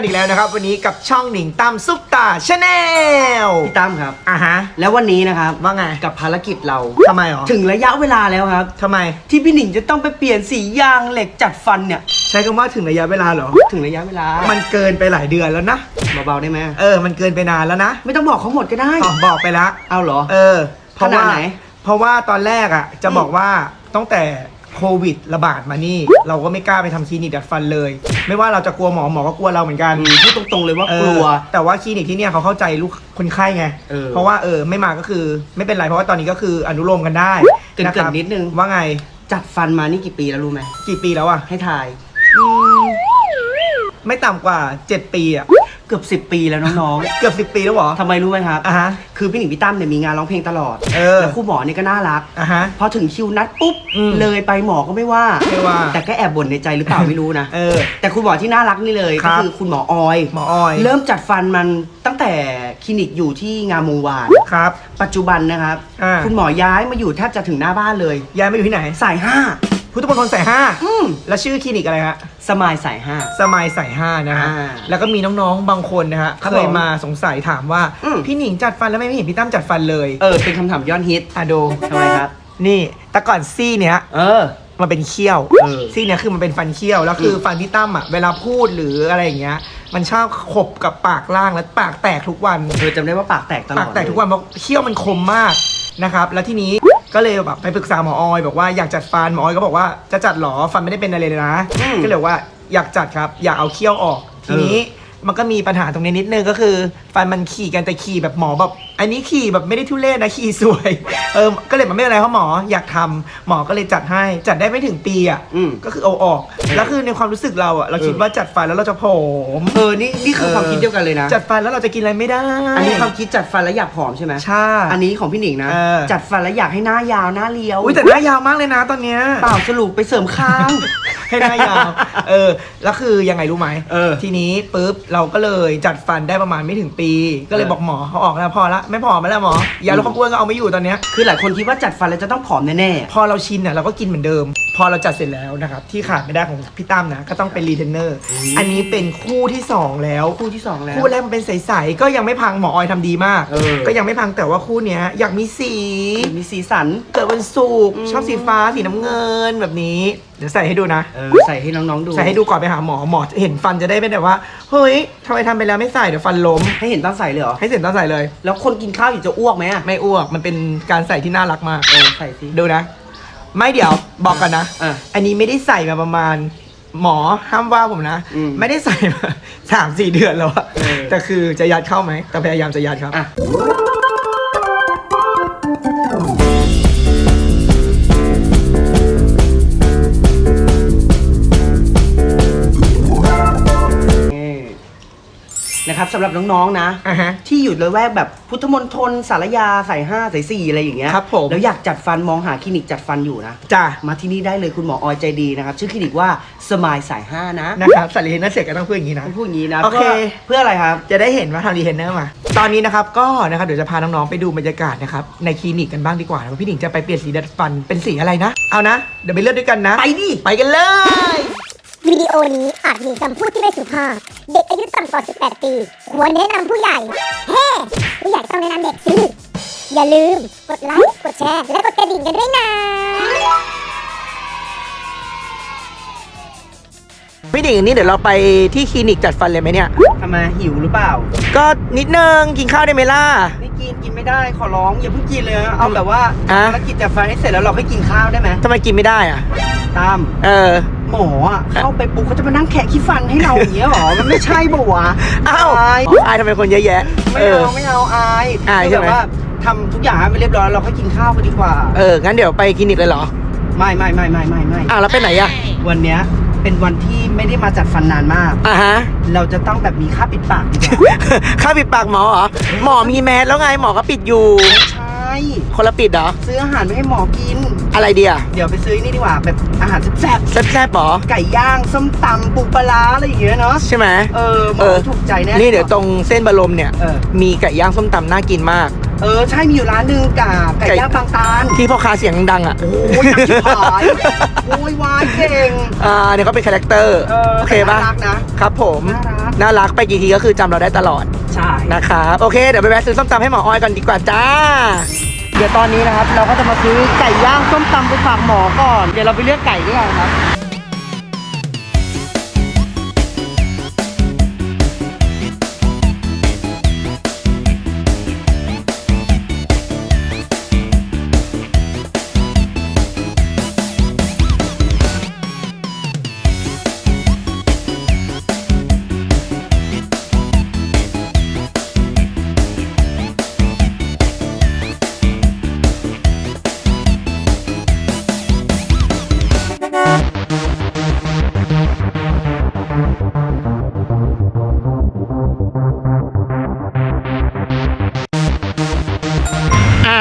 กันอีกแล้วนะครับ วันนี้กับช่องหนิงตามซุปตาชาแนลพี่ตั้มครับ อะฮะ แล้ววันนี้นะครับว่าไงกับภารกิจเราทำไมหรอถึงระยะเวลาแล้วครับ ทำไม ที่พี่หนิงจะต้องไปเปลี่ยนสียางเหล็กจัดฟันเนี่ย ใช้คำว่าถึงระยะเวลาเหรอ ถึงระยะเวลามันเกินไปหลายเดือนแล้วนะ เบาๆได้ไหมเออ มันเกินไปนานแล้วนะไม่ต้องบอกเขาหมดก็ได้อ๋อบอกไปละเอาเหรอ เออเพราะขนาว่าดไหน เพราะว่าตอนแรกอะ จะอืมบอกว่าตั้งแต่ โควิดระบาดมานี่ เราก็ไม่กล้าไปทำคลินิกดัดฟันเลย ไม่ว่าเราจะกลัวหมอหมอก็กลัวเราเหมือนกัน อืมพูดตรงๆเลยว่าเออกลัวแต่ว่าคลินิกที่เนี่ยเขาเข้าใจลูกคนไข้ไง เออเพราะว่าเออไม่มาก็คือไม่เป็นไร เพราะว่าตอนนี้ก็คืออนุโลมกันได้เกรินๆครับนิดนึง ว่าไงจัดฟันมานี่กี่ปีแล้วรู้ไหม กี่ปีแล้วอะให้ทาย อืมไม่ต่ำกว่า 7 ปีอะ เกือบ 10 ปีแล้วน้องเกือบ10 ปีแล้วเหรอๆทำไมรู้ไหมครับ อะฮะ คือพี่หนิงพี่ตั้มเนี่ยมีงานร้องเพลงตลอดเออ แล้วครูหมอเนี่ยก็น่ารัก อะฮะ พอถึงคิวนัดปุ๊บ อืมเลยไปหมอก็ไม่ว่า ไม่ว่า แต่ก็แอบบ่นในใจหรือเปล่าไม่รู้นะ เออ แต่คุณหมอที่น่ารักนี่เลยครัก็บ คือคุณหมอออย หมอออยเริ่มจัดฟันมันตั้งแต่คลินิกอยู่ที่งามวงวาน ครับ ปัจจุบันนะครับ อ่า คุณหมอย้ายมาอยู่แทบจะถึงหน้าบ้านเลยย้ายมาอยู่ที่ไหน สายห้า พุทธมณฑลสายห้าอืม แล้วชื่อคลินิกอะไรฮะ สมายสายห้า สมายสายห้านะฮะ อ่าแล้วก็มีน้องๆ บางคนนะฮะ ครับเคยมาสงสัยถามว่า อืม พี่หนิงจัดฟันแล้วไม่เห็นพี่ตั้มจัดฟันเลยเออ เป็นคำถามยอดฮิตอะดู ทำไมครับ นี่ แต่ก่อนซี่เนี้ย เออ มันเป็นเขี้ยวเออซี่เนี้ยคือมันเป็นฟันเขี้ยว แล้วคืออม ฟันพี่ตั้มอะ เวลาพูดหรืออะไรอย่างเงี้ย มันชอบขบกับปากล่างแล้วปากแตกทุกวันเออจำได้ว่าปากแตกตลอดปากแตกทุกวันเพราะเขี้ยวมันคมมากนะครับ แล้วทีนี้ ก็เลยแบบไปปรึกษาหมอออย บอกว่าอยากจัดฟันหมอออยก็บอกว่าจะจัดหรอฟันไม่ได้เป็นอะไรเลยนะ อืมก็เลยบอกว่าอยากจัดครับ อยากเอาเขี้ยวออก ทีนี้มันก็มีปัญหาตรงนี้นิดนึงก็คือฟันมันขี่กันแต่ขี่แบบหมอแบบอันนี้ขี่แบบไม่ได้ทุเรศนะขี่สวย เออ ก็เลยมันไม่เป็นไรเพราะหมออยากทำหมอก็เลยจัดให้จัดได้ไม่ถึงปีอะอืม ก็คือเอาออกแล้วคือในความรู้สึกเราอะเราคิดเออว่าจัดฟันแล้วเราจะผอม เออ นี่ นี่คือความคิดเดียวกันเลยนะ จัดฟันแล้วเราจะกินอะไรไม่ได้อันนี้ความคิดจัดฟันแล้วอยากผอมใช่ไหมใช่ อันนี้ของพี่หนิงนะ เออ จัดฟันแล้วอยากให้หน้ายาวหน้าเรียวอุ้ยแต่หน้ายาวมากเลยนะตอนเนี้ย เปล่าสรุปไปเสริมคาง ให้หน้ายาว เออ แล้วคือยังไงรู้ไหมเออ ทีนี้ปุ๊บเราก็เลยจัดฟันได้ประมาณไม่ถึงปี ก็เลยเออบอกหมอเขาออกแล้วพอละไม่พอมาแล้วหมอยาลดความอ้วนก็เอาไม่อยู่ตอนเนี้ยคือหลายคนคิดว่าจัดฟันแล้วจะต้องผอมแน่พอเราชินอะเราก็กินเหมือนเดิมพ อเราจัดเสร็จแล้วนะครับที่ขาดไม่ได้ของพี่ตั้มนะ ก็ต้องเป็นรีเทนเนอร์อืมอันนี้เป็นคู่ที่สองแล้วๆคู่ที่สองแล้ว คู่แรกมันเป็นใสๆก็ยังไม่พังหมอออยทำดีมาก เออ ก็ยังไม่พังแต่ว่าคู่เนี้ยอยากมีสี มีสีสัน เกิดวันศุกร์อืมชอบสีฟ้าสีน้ำเงินแบบนี้ เดี๋ยวใส่ให้ดูนะ เออ ใส่ให้น้องๆดู ใส่ให้ดูก่อนไปหาหมอหมอเห็นฟันจะได้ไม่แบบว่า เฮ้ยทำไมทำไปแล้วไม่ใส่เดี๋ยวฟันล้ม ให้เห็นตอนใส่เลยเหรอ ให้เสร็จต้องใส่เลย แล้วคนกินข้าวอยู่จะอ้วกไหมอะ ไม่อ้วกมันเป็นการใส่ที่น่ารักมาก เออ ใส่สิดูนะ ไม่เดี๋ยวบอกกันนะอะอันนี้ไม่ได้ใส่มาประมาณ หมอห้ามว่าผมนะ อืมไม่ได้ใส่มาสามสี่เดือนแล้วอะเออ แต่คือจะยัดเข้าไหมแต่พยายามจะยัดครับ อะ ครับสำหรับน้องๆนะ อะฮะ ที่อยู่เลยแวกแบบพุทธมณฑลสารยาสายห้าสายสี่อะไรอย่างเงี้ยครับผม แล้วอยากจัดฟันมองหาคลินิกจัดฟันอยู่นะ จ้ามาที่นี่ได้เลยคุณหมอออยใจดีนะครับ ชื่อคลินิกว่าสมายสายห้านะนะครับใส่รีเทนเนอร์เสร็จก็ต้องพูดอย่างนี้นะต้องพูดอย่างนี้นะโอเคพื่เพื่ออะไรครับ จะได้เห็นว่าทำรีเทนเนอร์มา ตอนนี้นะครับก็นะครับเดี๋ยวจะพาน้องๆไปดูบรรยากาศนะครับในคลินิกกันบ้างดีกว่านะว่าพี่หนิงจะไปเปลี่ยนสีดัดฟันเป็นสีอะไรนะ เอานะ เดี๋ยวไปเลือกด้วยกันนะ ไปดิ ไปกันเลย วิดีโอนี้อาจมีคำพูดที่ไม่สุภาพ เด็กอายุต่ำกว่า 18 ปีควรแนะนำผู้ใหญ่ เฮ้ผู้ใหญ่ต้องแนะนำเด็กสิ อย่าลืมกดไลค์ กดแชร์ และกดกระดิ่งกันด้วยนะพี่หนิงนี่เดี๋ยวเราไปที่คลินิกจัดฟันเลยไหมเนี่ย ทำไมหิวหรือเปล่า ก็นิดนึงกินข้าวได้ไหมล่ะ ไม่กินกินไม่ได้ขอร้องอย่าเพิ่งกินเลยนะเอาแบบว่าอะ ภารกิจจัดฟันให้เสร็จแล้วเราค่อยกินข้าวได้ไหมทำไมกินไม่ได้อะ ตาม เออ หมออะเข้าไปปุ๊บเขาจะมานั่งแคะขี้ฟันให้เราอย่างเงี้ยหรอ มันไม่ใช่ปะวะอ้าวอายอายทำไมคนเยอะแยะ ไม่เออเอาไม่เอาอายอายคือใช่ไหมแบบว่าทำทุกอย่างให้มันเรียบร้อยเราค่อยกินข้าวกันดีกว่า เออ งั้นเดี๋ยวไปคลินิกเลยเหรอ ไม่ไม่ไม่ไม่ไม่ไม่อ้าวแล้วไปไหนอะ วันเนี้ยเป็นวันที่ไม่ได้มาจัดฟันนานมากอะฮะ เราจะต้องแบบมีค่าปิดปากดีกว่าข้าวปิดปากหมอเหรอ หมอมีแมสแล้วไงหมอก็ปิดอยู่ใช่ คนละปิดเหรอ ซื้ออาหารไปให้หมอกิน อะไรดีอะเดี๋ยวไปซื้อนี่ดีกว่าแบบอาหารแซ่บแซ่บๆหรอๆไก่ย่างส้มตำปูปลาร้าอะไรอย่างเงี้ยเนาะ ใช่ไหมเออหมเอออถูกใจแน่ นี่เดี๋ยวตรงเส้นบรมเนี่ยเออมีไก่ย่างส้มตำน่ากินมาก เออใช่มีอยู่ร้านหนึงกับไก่ไก่ย่างบางตาลที่พ่อค้าเสียงดังๆอะ โอ้ยอยากชิบหายโอ้ยวายเก่ง อ่าเนี่ยเขาเป็นคาแรคเตอร์เออโอเคป่ะน่ารักนะครับผมน่ารักกน่ารักไปกี่ทีก็คือจำเราได้ตลอด ใช่ นะครับ โอเค เดี๋ยวไปแวะซื้อส้มตำให้หมอออยก่อนดีกว่าจ้า เดี๋ยวตอนนี้นะครับ เราก็จะมาซื้อไก่ย่างส้มตำไปฝากหมอก่อน เดี๋ยวเราไปเลือกไก่ด้วยกันครับ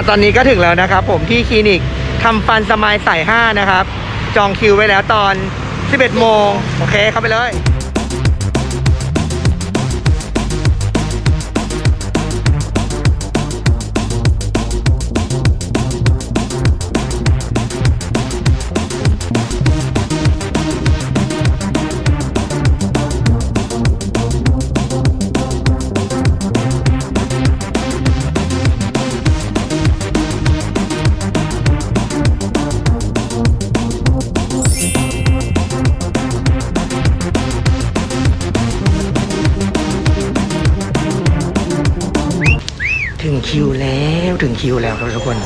ตอนนี้ก็ถึงแล้วนะครับ ผมที่คลินิกทำฟันสมายสาย5นะครับ จองคิวไว้แล้วตอน 11 โมง โอเค เข้าไปเลย ถึงคิวแล้วถึงคิวแล้วครับทุกคน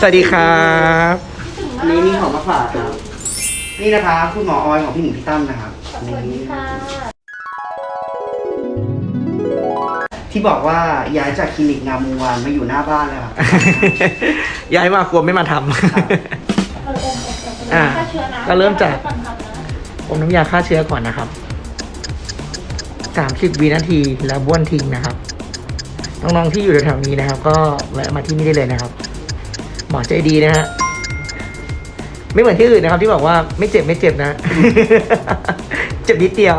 สวัสดีครับอันนี้มีของมาฝากครับ นี่นะครับคุณหมอออยของพี่หนิงพี่ตั้มนะครับสวัสดีค่ะที่บอกว่าย้ายจากคลินิกงามวงวานมาอยู่หน้าบ้านแล้วครับ ย้ายมากลัวไม่มาทำอ่าก็เริ่มจากอมน้ำยาฆ่าเชื้อก่อนนะครับ สามสิบวินาทีแล้วบ้วนทิ้งนะครับ น้องๆที่อยู่แถวๆนี้นะครับ ก็แวะมาที่นี่ได้เลยนะครับ หมอใจดีนะฮะไม่เหมือนที่อื่นนะครับ ที่บอกว่าไม่เจ็บไม่เจ็บนะ เจ็บนิดเดียว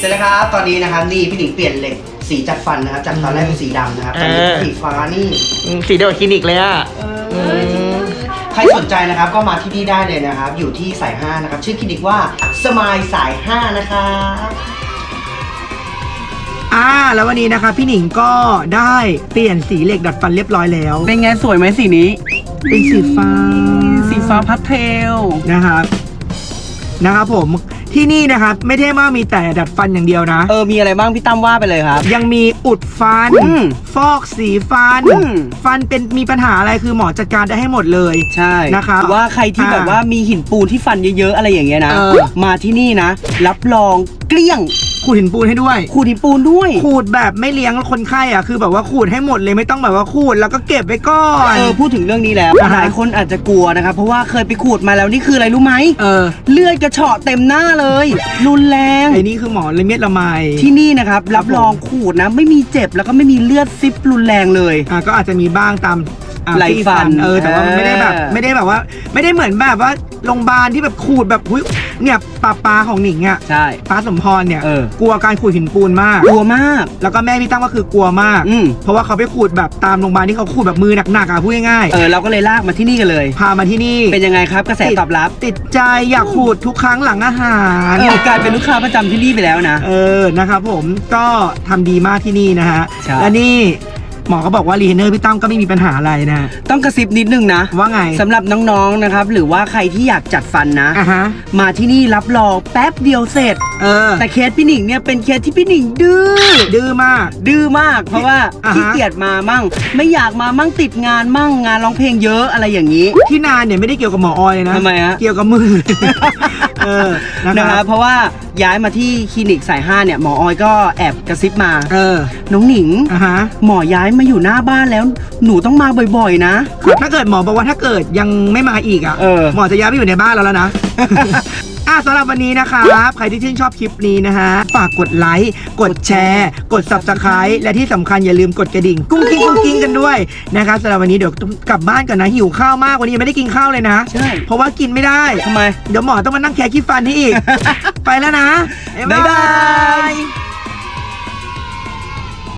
เสร็จแล้วครับ ตอนนี้นะครับนี่พี่หนิงเปลี่ยนเหล็กสีจัดฟันนะครับ จากตอนแรกเป็นสีดำนะครับตอนนี้เป็นสีฟ้านี่ อืมสีเดียวกับคลินิกเลยอะอืมใครสนใจนะครับก็มาที่นี่ได้เลยนะครับ อยู่ที่สาย5นะครับ ชื่อคลินิกว่าสมายสาย5นะครับอ่า แล้ววันนี้นะคะ พี่หนิงก็ได้เปลี่ยนสีเหล็กดัดฟันเรียบร้อยแล้ว เป็นไงสวยไหมสีนี้ เป็นสีฟ้าสีฟ้าพัสเทล นะครับนะครับผม ที่นี่นะครับไม่ได้ว่ามีแต่ดัดฟันอย่างเดียวนะ เออ มีอะไรบ้างพี่ตั้มว่าไปเลยครับ ยังมีอุดฟัน อืมฟอกสีฟัน อืม ฟันเป็นมีปัญหาอะไรคือหมอจัดการได้ให้หมดเลย ใช่นะครับหอว่าใครที่อ่าแบบว่ามีหินปูนที่ฟันเยอะๆอะไรอย่างเงี้ยนะ เออ มาที่นี่นะ รับรองเกลี้ยงขูดหินปูนให้ด้วย ขูดหินปูนด้วย ขูดแบบไม่เลี้ยงคนไข้อะคือแบบว่าขูดให้หมดเลยไม่ต้องแบบว่าขูดแล้วก็เก็บไว้ก่อน เออพูดถึงเรื่องนี้แล้วอ่าฮะ หลายคนอาจจะกลัวนะครับเพราะว่าเคยไปขูดมาแล้วนี่คืออะไรรู้ไหมเออ เลือดกระเฉาะเต็มหน้าเลย รุนแรง ไอ้นี่คือหมอละเมียดละไม ที่นี่นะครับ รับรองขูดนะ ไม่มีเจ็บแล้วก็ไม่มีเลือดซิบรุนแรงเลย อ่าก็อาจจะมีบ้างตาม อ่าไหลฟันเออแต่ว่ามันไม่ได้แบบ เออ ไม่ได้แบบว่า ไม่ได้เหมือนแบบว่าโรงพยาบาลที่แบบขูดแบบหุ้ยเนี่ยปลาปลาของหนิงอะใช่ ป้าสมพรเนี่ยเออ กลัวการขูดหินปูนมาก กลัวมาก แล้วก็แม่พี่ตั้งก็คือกลัวมาก อืมเพราะว่าเขาไปขูดแบบตามโรงพยาบาลที่เขาขูดแบบมือหนักๆอะพูดง่ายเออเราก็เลยลากมาที่นี่กันเลย ๆพามาที่นี่ เป็นยังไงครับกระแสตอบรับติดใจอยากขูดทุกครั้งหลังอาหาร เออกลายเป็นลูกค้าประจำที่นี่ไปแล้วนะ เออนะครับผมก็ทำดีมากที่นี่นะฮะ ใช่ และนี่ หมอก็บอกว่ารีเทนเนอร์พี่ตั้มก็ไม่มีปัญหาอะไรนะฮะ ต้องกระซิบนิดนึงนะว่าไงสำหรับน้องๆนะครับ หรือว่าใครที่อยากจัดฟันนะ อะฮะ มาที่นี่รับรองแป๊บเดียวเสร็จ เออ แต่เคสพี่หนิงเนี่ยเป็นเคสที่พี่หนิงดื้อ ดื้อมาก ดื้อมาก เพราะว่าอ่าฮะ ขี้เกียจมามั่ง ไม่อยากมามั่งติดงานมั่งงานร้องเพลงเยอะอะไรอย่างนี้ ที่นานเนี่ยไม่ได้เกี่ยวกับหมอออยเลยนะ ทำไมฮะ เกี่ยวกับมือ เออนะนะคครัรับบเพราะว่าย้ายมาที่คลินิกสายห้าเนี่ยหมอออยก็แอบกระซิบมา เออน้องหนิง อะฮะหมอย้ายมาอยู่หน้าบ้านแล้ว หนูต้องมาบ่อยๆ นะ ถ้าเกิดหมอบอกว่าถ้าเกิดยังไม่มาอีกอะเออ หมอจะย้ายไปอยู่ในบ้านแล้วแล้วนะ อะสำหรับวันนี้นะครับใครที่ชื่นชอบคลิปนี้นะฮะฝากกดไลค์กดแชร์ กด subscribe และที่สำคัญอย่าลืมกดกระดิ่ง กุ้งกิ้งกุ้งกิ้งกันด้วยนะครับสำหรับวันนี้เดี๋ยวต้องกลับบ้านก่อนนะหิวข้าวมากวันนี้ยังไม่ได้กินข้าวเลยนะ ใช่ เพราะว่ากินไม่ได้ทำไม เดี๋ยวหมอต้องมานั่งแคะขี้ฟันให้อีก ไปแล้วนะ บ๊ายบาย